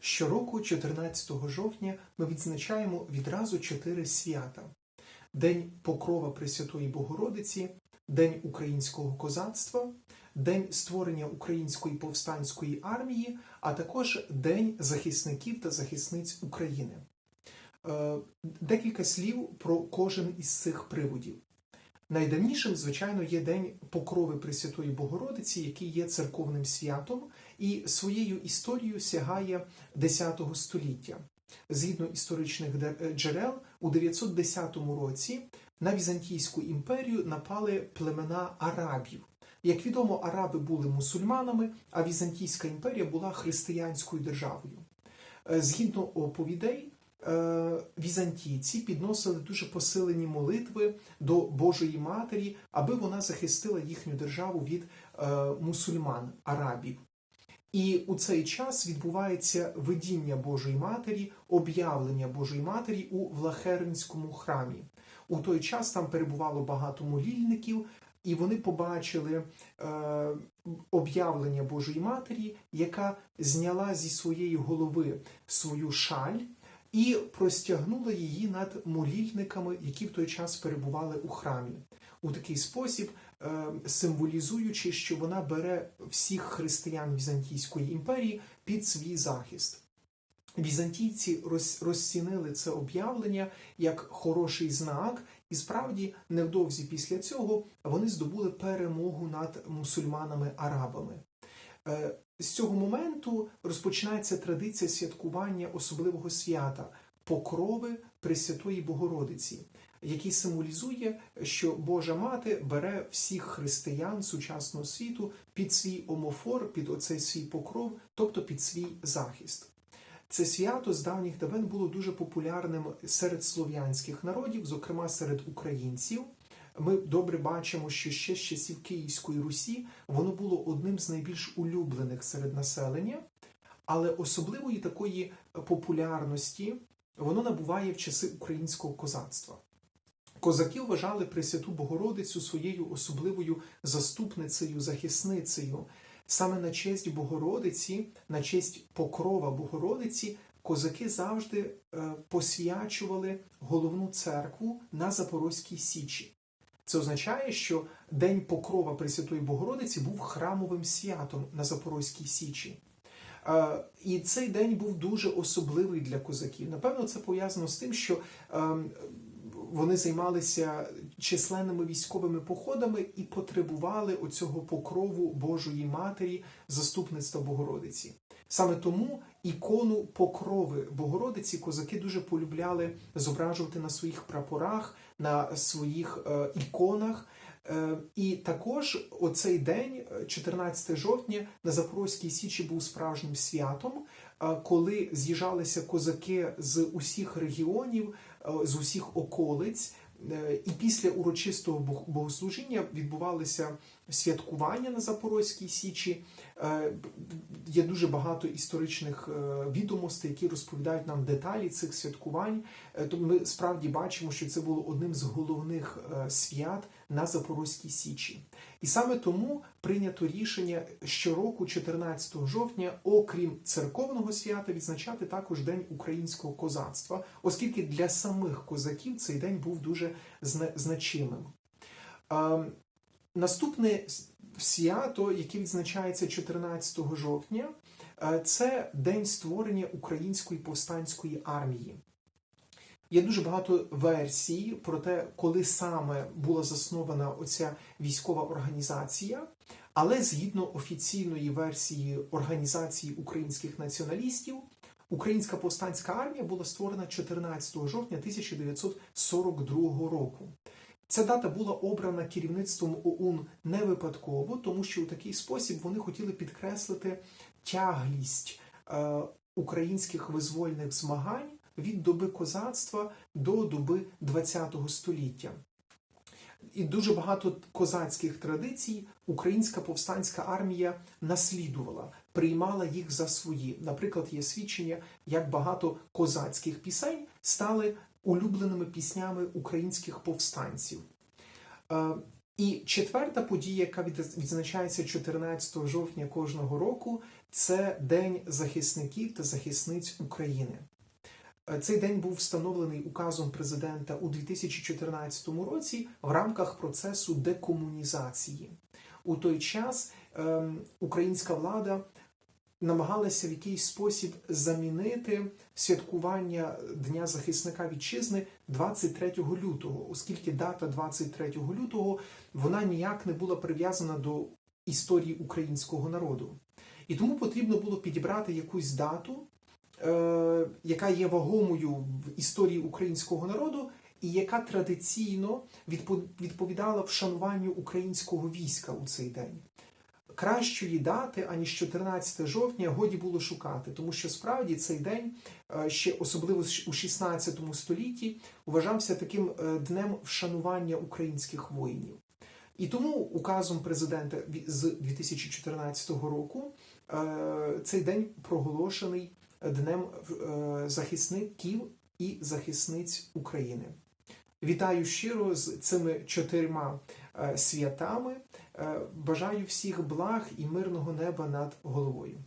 Щороку, 14 жовтня, ми відзначаємо відразу чотири свята: День Покрова Пресвятої Богородиці, День українського козацтва, День створення Української повстанської армії, а також День захисників та захисниць України. Е, Декілька слів про кожен із цих приводів. Найдавнішим, звичайно, є День Покрови Пресвятої Богородиці, який є церковним святом, і своєю історією сягає X століття. Згідно історичних е, джерел, у 910 році на Візантійську імперію напали племена арабів. Як відомо, араби були мусульманами, а Візантійська імперія була християнською державою. Е, Згідно оповідей, візантійці підносили дуже посилені молитви до Божої Матері, аби вона захистила їхню державу від е, мусульман, арабів. І у цей час відбувається видіння Божої Матері, об'явлення Божої Матері у Влахернському храмі. У той час там перебувало багато молільників, і вони побачили е, об'явлення Божої Матері, яка зняла зі своєї голови свою шаль і простягнула її над молільниками, які в той час перебували у храмі. У такий спосіб, е, символізуючи, що вона бере всіх християн Візантійської імперії під свій захист. Візантійці розцінили це об'явлення як хороший знак, і справді невдовзі після цього вони здобули перемогу над мусульманами-арабами. Е, З цього моменту розпочинається традиція святкування особливого свята покрови Пресвятої Богородиці, який символізує, що Божа Мати бере всіх християн сучасного світу під свій омофор, під оцей свій покров, тобто під свій захист. Це свято з давніх давен було дуже популярним серед слов'янських народів, зокрема серед українців. Ми добре бачимо, що ще з часів Київської Русі воно було одним з найбільш улюблених серед населення, але особливої такої популярності воно набуває в часи українського козацтва. Козаки вважали Пресвяту Богородицю своєю особливою заступницею, захисницею. Саме на честь Богородиці, на честь покрова Богородиці, козаки завжди е, посвячували головну церкву на Запорозькій Січі. Це означає, що День Покрова Пресвятої Богородиці був храмовим святом на Запорозькій Січі. Е, І цей день був дуже особливий для козаків. Напевно, це пов'язано з тим, що ем, вони займалися численними військовими походами і потребували оцього покрову Божої Матері, заступництва Богородиці. Саме тому ікону покрови Богородиці козаки дуже полюбляли зображувати на своїх прапорах, на своїх е, іконах. Е, І також оцей день, е, 14 жовтня, на Запорозькій Січі був справжнім святом, е, коли з'їжджалися козаки з усіх регіонів, е, з усіх околиць. Е, І після урочистого богослужіння відбувалися святкування на Запорозькій Січі. Е, Є дуже багато історичних е, відомостей, які розповідають нам деталі цих святкувань. Тому ми справді бачимо, що це було одним з головних свят на Запорозькій Січі. І саме тому прийнято рішення щороку, 14 жовтня, окрім церковного свята, відзначати також День українського козацтва, оскільки для самих козаків цей день був дуже значимим. Ем, Наступне свято, яке відзначається 14 жовтня, е, це День створення Української повстанської армії. Є дуже багато версій про те, коли саме була заснована оця військова організація, але згідно офіційної версії Організації українських націоналістів, Українська повстанська армія була створена 14 жовтня 1942 року. Ця дата була обрана керівництвом ОУН не випадково, тому що у такий спосіб вони хотіли підкреслити тяглість е, українських визвольних змагань від доби козацтва до доби ХХ століття. І дуже багато козацьких традицій українська повстанська армія наслідувала, приймала їх за свої. Наприклад, є свідчення, як багато козацьких пісень стали улюбленими піснями українських повстанців. Е, І четверта подія, яка відзначається 14 жовтня кожного року, це День захисників та захисниць України. Е, Цей день був встановлений указом президента у 2014 році в рамках процесу декомунізації. У той час ем, українська влада намагалася в якийсь спосіб замінити святкування Дня захисника вітчизни 23 лютого, оскільки дата 23 лютого вона ніяк не була прив'язана до історії українського народу. І тому потрібно було підібрати якусь дату, яка є вагомою в історії українського народу, і яка традиційно відпо- відповідала вшануванню українського війська у цей день. Кращої дати, аніж 14 жовтня, годі було шукати, тому що справді цей день, е, ще особливо у 16 столітті, вважався таким е, днем вшанування українських воїнів. І тому указом президента з 2014 року е, цей день проголошений Днем е, захисників і захисниць України. Вітаю щиро з цими чотирма е, святами. Е, Бажаю всіх благ і мирного неба над головою.